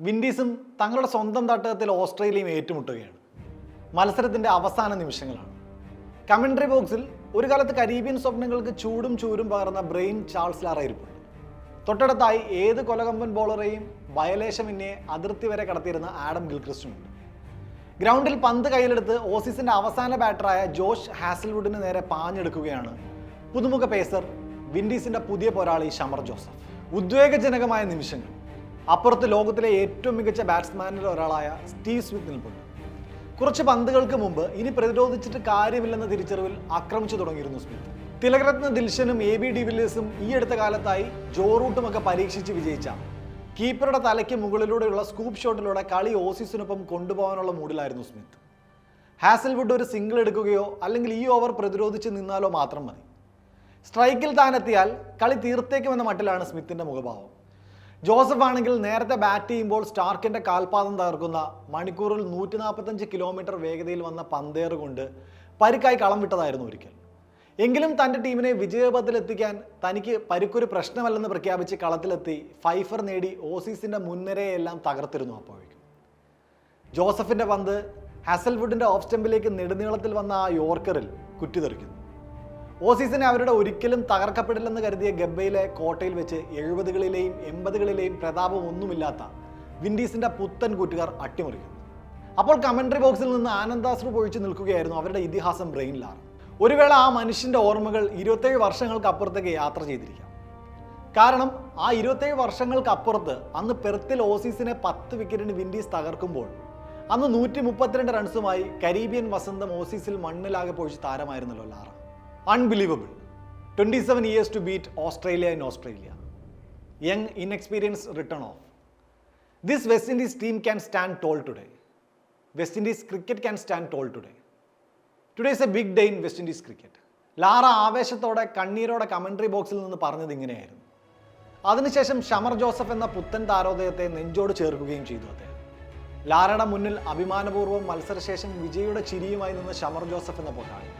വിൻഡീസും തങ്ങളുടെ സ്വന്തം തട്ടകത്തിൽ ഓസ്ട്രേലിയയും ഏറ്റുമുട്ടുകയാണ്. മത്സരത്തിന്റെ അവസാന നിമിഷങ്ങളാണ്. കമൻട്രി ബോക്സിൽ ഒരു കാലത്ത് കരീബിയൻ സ്വപ്നങ്ങൾക്ക് ചൂടും ചൂരും പകർന്ന ബ്രെയിൻ ചാൾസ് ലാറ തൊട്ടടുത്തായി ഏത് കൊലകമ്പൻ ബോളറെയും വയലേശമിന്നെ അതിർത്തി വരെ കടത്തിയിരുന്ന ആഡം ഗിൽക്രിസ്റ്റുമുണ്ട്. ഗ്രൗണ്ടിൽ പന്ത് കയ്യിലെടുത്ത് ഓസീസിന്റെ അവസാന ബാറ്ററായ ജോഷ് ഹാസൽവുഡിന് നേരെ പാഞ്ഞെടുക്കുകയാണ് പുതുമുഖ പേസർ വിൻഡീസിന്റെ പുതിയ പോരാളി ഷമർ ജോസഫ്. ഉദ്വേഗജനകമായ നിമിഷങ്ങൾ. അപ്പുറത്ത് ലോകത്തിലെ ഏറ്റവും മികച്ച ബാറ്റ്സ്മാനിൽ ഒരാളായ സ്റ്റീവ് സ്മിത്ത് നിൽപ്പുണ്ട്. കുറച്ച് പന്തുകൾക്ക് മുമ്പ് ഇനി പ്രതിരോധിച്ചിട്ട് കാര്യമില്ലെന്ന തിരിച്ചറിവിൽ ആക്രമിച്ചു തുടങ്ങിയിരുന്നു സ്മിത്ത്. തിലകരത്ന ദിൽഷനും എ ബി വില്ലേഴ്സും ഈ അടുത്ത കാലത്തായി ജോറൂട്ടും ഒക്കെ പരീക്ഷിച്ച് വിജയിച്ച കീപ്പറുടെ തലയ്ക്ക് മുകളിലൂടെയുള്ള സ്കൂപ്പ് ഷോട്ടിലൂടെ കളി ഓസീസിനൊപ്പം കൊണ്ടുപോകാനുള്ള മൂഡിലായിരുന്നു സ്മിത്ത്. ഹാസൽവുഡ് ഒരു സിംഗിൾ എടുക്കുകയോ അല്ലെങ്കിൽ ഈ ഓവർ പ്രതിരോധിച്ച് നിന്നാലോ മാത്രം മതി. സ്ട്രൈക്കിൽ താനെത്തിയാൽ കളി തീർത്തേക്കുമെന്ന മട്ടിലാണ് സ്മിത്തിന്റെ മുഖഭാവം. ജോസഫ് ആണെങ്കിൽ നേരത്തെ ബാറ്റ് ചെയ്യുമ്പോൾ സ്റ്റാർക്കിന്റെ കാൽപാദം തകർക്കുന്ന മണിക്കൂറിൽ നൂറ്റി നാൽപ്പത്തഞ്ച് കിലോമീറ്റർ വേഗതയിൽ വന്ന പന്തേറ് കൊണ്ട് പരിക്കായി കളം വിട്ടതായിരുന്നു ഒരിക്കൽ. എങ്കിലും തന്റെ ടീമിനെ വിജയപഥത്തിലെത്തിക്കാൻ തനിക്ക് പരുക്കൊരു പ്രശ്നമല്ലെന്ന് പ്രഖ്യാപിച്ച് കളത്തിലെത്തി ഫൈഫർ നേടി ഓസീസിന്റെ മുൻനിരയെല്ലാം തകർത്തിരുന്നു അപ്പോഴേക്കും. ജോസഫിന്റെ പന്ത് ഹാസൽവുഡിന്റെ ഓഫ് സ്റ്റെമ്പിലേക്ക് നെടുനീളത്തിൽ വന്ന ആ യോർക്കറിൽ കുറ്റിതെറിക്കുന്നു. ഓസീസിനെ അവരുടെ ഒരിക്കലും തകർക്കപ്പെടില്ലെന്ന് കരുതിയ ഗബ്ബയിലെ കോട്ടയിൽ വെച്ച് എഴുപതുകളിലെയും എൺപതുകളിലെയും പ്രതാപം ഒന്നുമില്ലാത്ത വിൻഡീസിന്റെ പുത്തൻ കൂറ്റുകാർ അട്ടിമറിക്കുന്നു. അപ്പോൾ കമന്ററി ബോക്സിൽ നിന്ന് ആനന്ദാശ്രു പൊഴിച്ചു നിൽക്കുകയായിരുന്നു അവരുടെ ഇതിഹാസം ബ്രെയിനിലാർ ഒരു വേള ആ മനുഷ്യന്റെ ഓർമ്മകൾ ഇരുപത്തേഴ് വർഷങ്ങൾക്ക് അപ്പുറത്തേക്ക് യാത്ര ചെയ്തിരിക്കാം. കാരണം ആ ഇരുപത്തേഴ് വർഷങ്ങൾക്ക് അപ്പുറത്ത് അന്ന് പെർത്തിൽ ഓസീസിനെ പത്ത് വിക്കറ്റിന് വിൻഡീസ് തകർക്കുമ്പോൾ അന്ന് നൂറ്റി മുപ്പത്തിരണ്ട് റൺസുമായി കരീബിയൻ വസന്തം ഓസീസിൽ മണ്ണിലാകെ പൊഴിച്ച് താരമായിരുന്നല്ലോ Lara. Unbelievable twenty seven years to beat Australia in Australia young inexperience return of this West Indies team can stand tall today West Indies cricket can stand tall today today is a big day in West Indies cricket Lara ആവേശത്തോടെ കണ്ണീരോടെ commentary ബോക്സിൽ നിന്ന് പറഞ്ഞത് ഇങ്ങനെയായിരുന്നു. അതിനുശേഷം Shamar Joseph എന്ന പുത്തൻ താരോദയത്തെ നെഞ്ചോട് ചേർക്കുകയും ചെയ്തു അദ്ദേഹം. ലാറയുടെ മുന്നിൽ അഭിമാനപൂർവം മത്സരശേഷം വിജയുടെ ചിരിയുമായി നിന്ന് ഷമർ ജോസഫ് എന്ന പോരാളി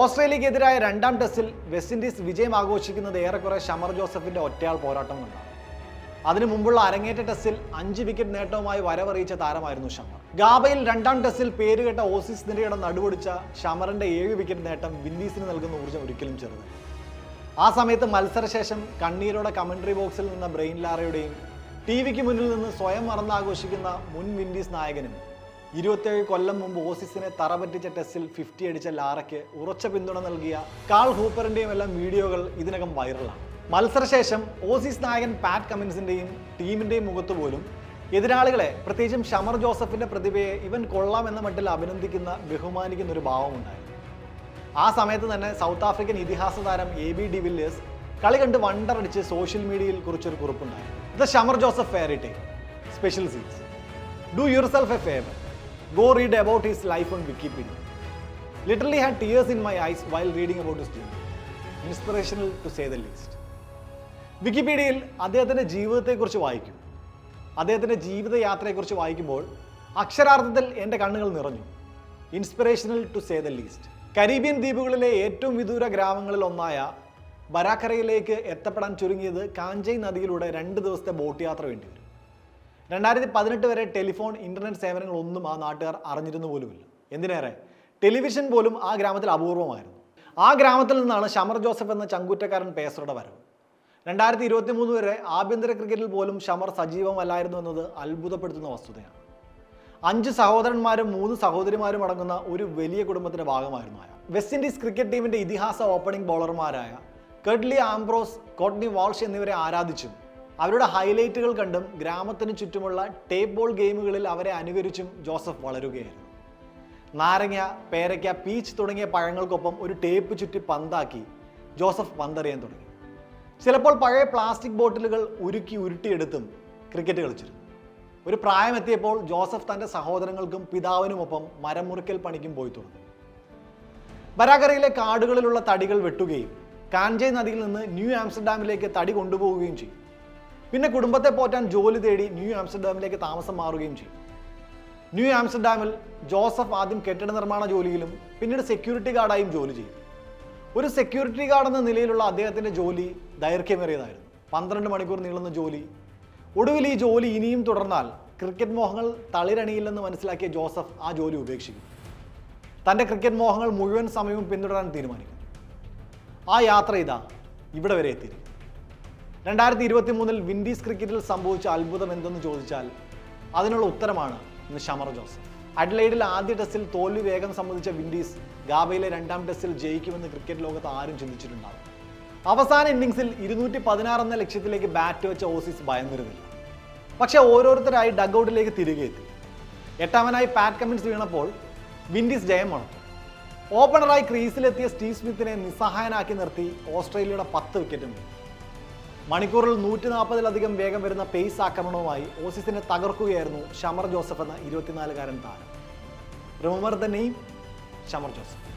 ഓസ്ട്രേലിയക്കെതിരായ രണ്ടാം ടെസ്റ്റിൽ വെസ്റ്റ് ഇൻഡീസ് വിജയം ആഘോഷിക്കുന്നത് ഏറെക്കുറെ ഷമർ ജോസഫിന്റെ ഒറ്റയാൾ പോരാട്ടം കൊണ്ടാണ് അതിനു മുമ്പുള്ള അരങ്ങേറ്റ ടെസ്റ്റിൽ അഞ്ച് വിക്കറ്റ് നേട്ടവുമായി വരവറിയിച്ച താരമായിരുന്നു ഷമർ. ഗാബയിൽ രണ്ടാം ടെസ്റ്റിൽ പേരുകെട്ട ഓസീസ് നിരയുടെ നടുപൊടിച്ച ഷമറിന്റെ ഏഴ് വിക്കറ്റ് നേട്ടം വിൻഡീസിന് നൽകുന്ന ഊർജം ഒരിക്കലും ചെറുത്. ആ സമയത്ത് മത്സരശേഷം കണ്ണീരോടെ കമന്ററി ബോക്സിൽ നിന്ന ബ്രെയിൻ ലാറയുടെയും ടി വിക്ക് മുന്നിൽ നിന്ന് സ്വയം മറന്നാഘോഷിക്കുന്ന മുൻ വിൻഡീസ് നായകനും ഇരുപത്തേഴ് കൊല്ലം മുമ്പ് ഓസീസിനെ തറപറ്റിച്ച ടെസ്റ്റിൽ ഫിഫ്റ്റി അടിച്ച ലാറയ്ക്ക് ഉറച്ച പിന്തുണ നൽകിയ കാൾ ഹൂപ്പറിന്റെയും എല്ലാം വീഡിയോകൾ ഇതിനകം വൈറലാണ്. മത്സരശേഷം ഓസീസ് നായകൻ പാറ്റ് കമിൻസിന്റെയും ടീമിന്റെയും മുഖത്ത് പോലും എതിരാളികളെ പ്രത്യേകിച്ചും ഷമർ ജോസഫിന്റെ പ്രതിഭയെ ഇവൻ കൊള്ളാം എന്ന മട്ടിൽ അഭിനന്ദിക്കുന്ന ബഹുമാനിക്കുന്ന ഒരു ഭാവമുണ്ടായിരുന്നു ആ സമയത്ത് തന്നെ സൗത്ത് ആഫ്രിക്കൻ ഇതിഹാസ താരം എ ബി ഡിവില്ലേഴ്സ് കളി കണ്ട് വണ്ടറടിച്ച് സോഷ്യൽ മീഡിയയിൽ കുറിച്ചൊരു കുറിപ്പുണ്ടായി. The Shamar Joseph fairytale special scenes do yourself a favour go read about his life on Wikipedia literally had tears in my eyes while reading about his journey. Inspirational to say the least വിക്കിപീഡിയയിൽ അദ്ദേഹത്തിന്റെ ജീവിതത്തെക്കുറിച്ച് വായിക്കും. അദ്ദേഹത്തിന്റെ ജീവിതയാത്രയെക്കുറിച്ച് വായിക്കുമ്പോൾ അക്ഷരാർത്ഥത്തിൽ എന്റെ കണ്ണുകൾ നിറഞ്ഞു. Inspirational to say the least Caribbean ദ്വീപുകളിലെ ഏറ്റവും വിദൂര ഗ്രാമങ്ങളിൽ ഒന്നായ ബരാക്കരയിലേക്ക് എത്തപ്പെടാൻ ചുരുങ്ങിയത് കാഞ്ചൈ നദിയിലൂടെ രണ്ട് ദിവസത്തെ ബോട്ട് യാത്ര വേണ്ടി വരും. രണ്ടായിരത്തി പതിനെട്ട് വരെ ടെലിഫോൺ ഇന്റർനെറ്റ് സേവനങ്ങളൊന്നും ആ നാട്ടുകാർ അറിഞ്ഞിരുന്നു പോലുമില്ല. എന്തിനേറെ? ടെലിവിഷൻ പോലും ആ ഗ്രാമത്തിൽ അപൂർവമായിരുന്നു. ആ ഗ്രാമത്തിൽ നിന്നാണ് ഷമർ ജോസഫ് എന്ന ചങ്കൂറ്റക്കാരൻ പേസറുടെ വരവ്. രണ്ടായിരത്തി ഇരുപത്തി മൂന്ന് വരെ ആഭ്യന്തര ക്രിക്കറ്റിൽ പോലും ഷമർ സജീവമല്ലായിരുന്നു എന്നത് അത്ഭുതപ്പെടുത്തുന്ന വസ്തുതയാണ്. അഞ്ച് സഹോദരന്മാരും മൂന്ന് സഹോദരിമാരും അടങ്ങുന്ന ഒരു വലിയ കുടുംബത്തിന്റെ ഭാഗമായിരുന്നു അയാൾ. വെസ്റ്റ് ഇൻഡീസ് ക്രിക്കറ്റ് ടീമിന്റെ ഇതിഹാസ ഓപ്പണിംഗ് ബോളർമാരായ കെഡ്ലി ആംബ്രോസ് കോട്നി വാൾഷ് എന്നിവരെ ആരാധിച്ചും അവരുടെ ഹൈലൈറ്റുകൾ കണ്ടും ഗ്രാമത്തിന് ചുറ്റുമുള്ള ടേപ്പ് ബോൾ ഗെയിമുകളിൽ അവരെ അനുകരിച്ചും ജോസഫ് വളരുകയായിരുന്നു. നാരങ്ങ പേരയ്ക്ക പീച്ച് തുടങ്ങിയ പഴങ്ങൾക്കൊപ്പം ഒരു ടേപ്പ് ചുറ്റി പന്താക്കി ജോസഫ് പന്തറിയാൻ തുടങ്ങി. ചിലപ്പോൾ പഴയ പ്ലാസ്റ്റിക് ബോട്ടിലുകൾ ഉരുക്കി ഉരുട്ടിയെടുത്തും ക്രിക്കറ്റ് കളിച്ചിരുന്നു. ഒരു പ്രായമെത്തിയപ്പോൾ ജോസഫ് തന്റെ സഹോദരങ്ങൾക്കും പിതാവിനുമൊപ്പം മരം മുറിക്കൽ പണിക്കും പോയി തുടങ്ങി. ബരാകരയിലെ കാടുകളിലുള്ള തടികൾ വെട്ടുകയും കാഞ്ചേ നദിയിൽ നിന്ന് ന്യൂ ആംസ്റ്റർഡാമിലേക്ക് തടി കൊണ്ടുപോവുകയും ചെയ്യും പിന്നെ കുടുംബത്തെ പോറ്റാൻ ജോലി തേടി ന്യൂ ആംസ്റ്റർഡാമിലേക്ക് താമസം മാറുകയും ചെയ്യും. ന്യൂ ആംസ്റ്റർഡാമിൽ ജോസഫ് ആദ്യം കെട്ടിട നിർമ്മാണ ജോലിയിലും പിന്നീട് സെക്യൂരിറ്റി ഗാർഡായും ജോലി ചെയ്തു ഒരു സെക്യൂരിറ്റി ഗാർഡ് എന്ന നിലയിലുള്ള അദ്ദേഹത്തിന്റെ ജോലി ദൈർഘ്യമേറിയതായിരുന്നു. പന്ത്രണ്ട് മണിക്കൂർ നീളുന്ന ജോലി. ഒടുവിൽ ഈ ജോലി ഇനിയും തുടർന്നാൽ ക്രിക്കറ്റ് മോഹങ്ങൾ തളിരണിയില്ലെന്ന് മനസ്സിലാക്കിയ ജോസഫ് ആ ജോലി ഉപേക്ഷിക്കും. തന്റെ ക്രിക്കറ്റ് മോഹങ്ങൾ മുഴുവൻ സമയവും പിന്തുടരാൻ തീരുമാനിക്കും. ആ യാത്ര ഇതാ ഇവിടെ വരെ എത്തിയിരിക്കും രണ്ടായിരത്തി ഇരുപത്തി മൂന്നിൽ വിൻഡീസ് ക്രിക്കറ്റിൽ സംഭവിച്ച അത്ഭുതം എന്തെന്ന് ചോദിച്ചാൽ അതിനുള്ള ഉത്തരമാണ് ഇന്ന് ഷമർ ജോസ്. അഡ്ലൈഡിൽ ആദ്യ ടെസ്റ്റിൽ തോൽവി വേഗം സംബന്ധിച്ച വിൻഡീസ് ഗാബയിലെ രണ്ടാം ടെസ്റ്റിൽ ജയിക്കുമെന്ന് ക്രിക്കറ്റ് ലോകത്ത് ആരും ചിന്തിച്ചിട്ടുണ്ടാവും. അവസാന ഇന്നിംഗ്സിൽ ഇരുന്നൂറ്റി പതിനാറ് എന്ന ലക്ഷ്യത്തിലേക്ക് ബാറ്റ് വെച്ച ഓസീസ് ഭയന്നിരുന്നില്ല. പക്ഷേ ഓരോരുത്തരായി ഡഗ്ഔട്ടിലേക്ക് തിരികെ എത്തി. എട്ടാമനായി പാറ്റ് കമ്മിൻസ് വീണപ്പോൾ വിൻഡീസ് ജയം മണത്തു. ഓപ്പണറായി ക്രീസിലെത്തിയ സ്റ്റീവ് സ്മിത്തിനെ നിസ്സഹായനാക്കി നിർത്തി ഓസ്ട്രേലിയയുടെ പത്ത് വിക്കറ്റും വീണു മണിക്കൂറിൽ നൂറ്റി നാൽപ്പതിലധികം വേഗം വരുന്ന പേസ് ആക്രമണവുമായി ഓസീസിനെ തകർക്കുകയായിരുന്നു ഷമർ ജോസഫ് എന്ന ഇരുപത്തിനാലുകാരൻ താരം. Remember the name Shamar Joseph.